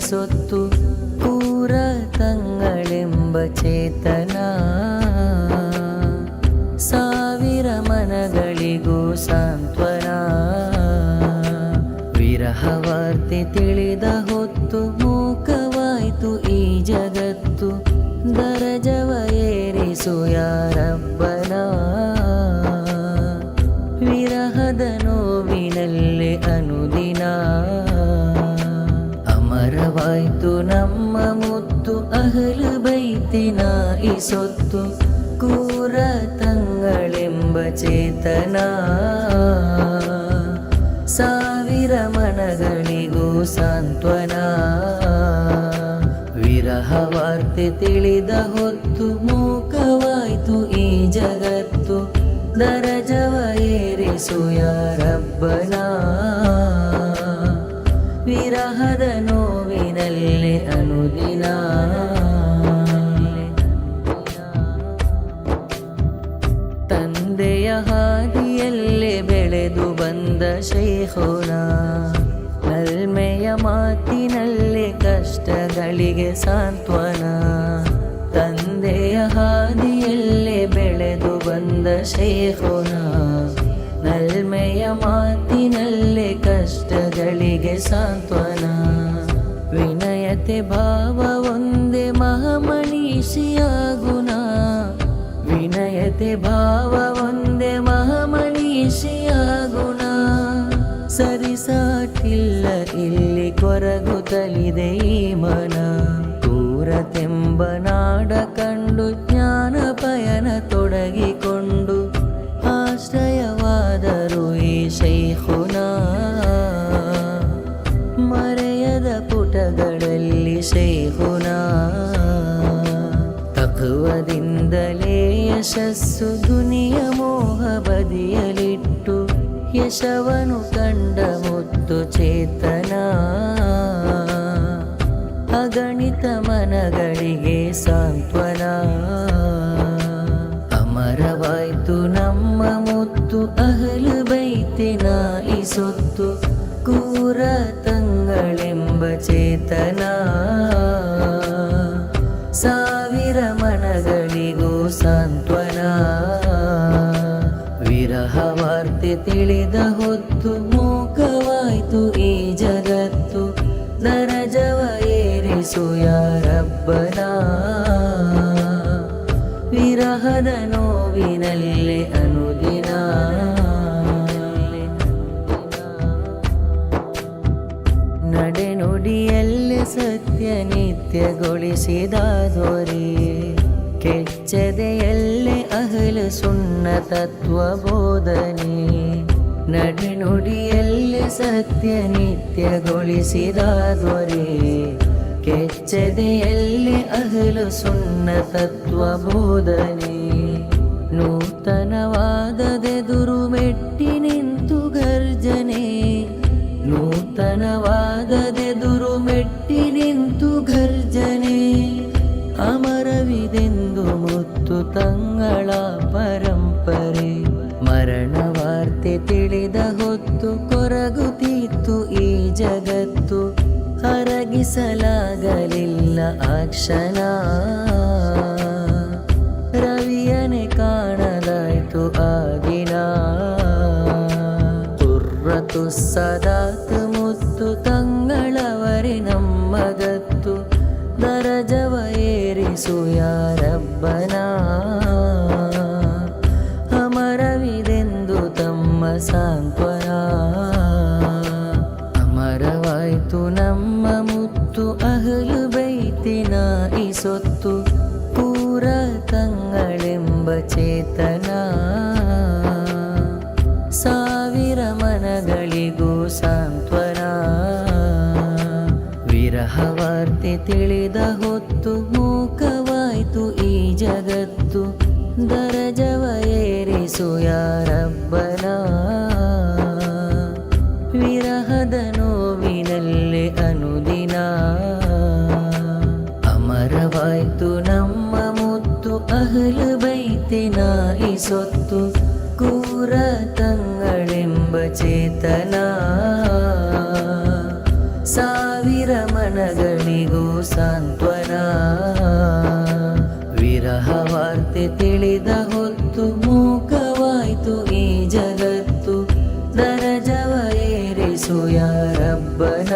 ಸೊತ್ತು ಪೂರ ತಂಗಳೆಂಬ ಚೇತನ. ಸಾವಿರ ಮನಗಳಿಗೂ ಸಾಂತ್ವನ. ವಿರಹವಾರ್ತೆ ತಿಳಿದ ಹೊತ್ತು ಮೂಕವಾಯ್ತು ಈ ಜಗತ್ತು. ದರಜವ ಏರಿಸು ಯಾರಬ್ಬನ. ಅಹಲು ಬೈತಿನ ಈ ಸೊತ್ತು ಕೂರ ತಂಗಳೆಂಬ ಚೇತನ. ಸಾವಿರ ಮನಗಳಿಗೂ ಸಾಂತ್ವನ. ವಿರಹವಾರ್ತೆ ತಿಳಿದ ಹೊತ್ತು ಮೂಕವಾಯ್ತು ಈ ಜಗತ್ತು. ದರಜವ ಏರಿಸು ಯಾರಬ್ಬನ. ವಿರಹದ ನೋವಿನಲ್ಲಿ ಅನುದಿನ ತಂದೆಯ ಹಾದಿಯಲ್ಲೇ ಬೆಳೆದು ಬಂದ ಶೇಖೋನ, ನಲ್ಮೆಯ ಮಾತಿನಲ್ಲೇ ಕಷ್ಟಗಳಿಗೆ ಸಾಂತ್ವನ. ತಂದೆಯ ಹಾದಿಯಲ್ಲೇ ಬೆಳೆದು ಬಂದ ಶೇಖೋನ, ನಲ್ಮೆಯ ಮಾತಿನಲ್ಲೇ ಕಷ್ಟಗಳಿಗೆ ಸಾಂತ್ವನ. ವಿನಯತೆ ಭಾವ ಒಂದೇ ಮಹಾಮನೀಷಿಯಾಗುಣ ವಿನಯತೆ ಭಾವ ಒಂದೇ ಮಹಾಮನೀಷಿಯಾಗುಣ ಸರಿಸಾಟಿಲ್ಲ ಇಲ್ಲಿ ಕೊರಗುತ್ತಲಿದೆ ಈ ಮನ. ಕೂರತೆಂಬ ನಾಡ ಯಶಸ್ಸು ದುನಿಯ ಮೋಹ ಬದಿಯಲಿಟ್ಟು ಯಶವನು ಕಂಡ ಮುತ್ತು ಚೇತನ. ಅಗಣಿತ ಮನಗಳಿಗೆ ಸಾಂತ್ವನ. ಅಮರವಾಯ್ತು ನಮ್ಮ ಮುತ್ತು, ಅಹಲು ಬೈತಿನ ಸೊತ್ತು, ಕೂರ ತಂಗಳೆಂಬ ಚೇತನ. ತಿಳಿದ ಹೊತ್ತು ಮೂಕವಾಯ್ತು ಈ ಜಗತ್ತು. ದರಜವ ಏರಿಸು ಯಾರಬ್ಬನ? ವಿರಹದ ನೋವಿನಲ್ಲೇ ಅನುದಿನ. ನಡೆನುಡಿಯಲ್ಲಿ ಸತ್ಯ ನಿತ್ಯಗೊಳಿಸಿದ ದೊರೆ ಕೆಚ್ಚದೆಯಲ್ಲೇ ಅಹಲು ಸುಣ್ಣ ತತ್ವ ಬೋಧನೆ ನಡೆನುಡಿಯಲ್ಲಿ ಸತ್ಯ ನಿತ್ಯಗೊಳಿಸಿದ ದೊರೆ ಕೆಚ್ಚದೆಯಲ್ಲಿ ಅಹಲು ಸುಣ್ಣ ತತ್ವ ಬೋಧನೆ ನೂತನವಾದದೆದುರು ಮೆಟ್ಟಿ ನಿಂತು ಗರ್ಜನೆ. ನೂತನವಾದದೆದುರು ಮೆಟ್ಟಿ ನಿಂತು ಗರ್ಜನೆ. ಮುತ್ತು ತಂಗಳ ಪರಂಪರೆ. ಮರಣವಾರ್ತೆ ತಿಳಿದ ಹೊತ್ತು ಕೊರಗುತ್ತಿತ್ತು ಈ ಜಗತ್ತು. ಹರಗಿಸಲಾಗಲಿಲ್ಲ ಆ ಕ್ಷಣ ರವಿಯನೆ ಕಾಣಲಾಯ್ತು ಆಗಿನ. ತುರ್ರತು ಸದಾತ್ ಮುತ್ತು ತಂಗಳವರೆ ನಮ್ಮದತ್ತು. ದರಜವ ಏರಿಸು ಯಾರಬ್ಬನ. ಅಹಲು ಬೈತಿನ ಈ ಸೊತ್ತು ಪೂರ ತಂಗಳೆಂಬ ಚೇತನ. ಸಾವಿರ ಮನಗಳಿಗೂ ಸಾಂತ್ವನ. ವಿರಹವಾರ್ತೆ ತಿಳಿದ ಹೊತ್ತು ಮೂಕವಾಯ್ತು ಈ ಜಗತ್ತು. ದರಜವ ಏರಿಸು ಯಾರಬ್ಬನ ಅಮರವಾಯ್ತು ನಮ್ಮ ಮುತ್ತು ಅಹಲು ಬೈತೆ ಈ ಸೊತ್ತು ಕೂರ ತಂಗಳೆಂಬ ಚೇತನ. ಸಾವಿರ ಮನಗಳಿಗೂ ಸಾಂತ್ವನ. ವಿರಹ ವಾರ್ತೆ ತಿಳಿದ ಹೊತ್ತು ಮೂಕವಾಯ್ತು ಈ ಜಗತ್ತು. ದರಜವ ಏರಿಸು ಯಾರಬ್ಬನ.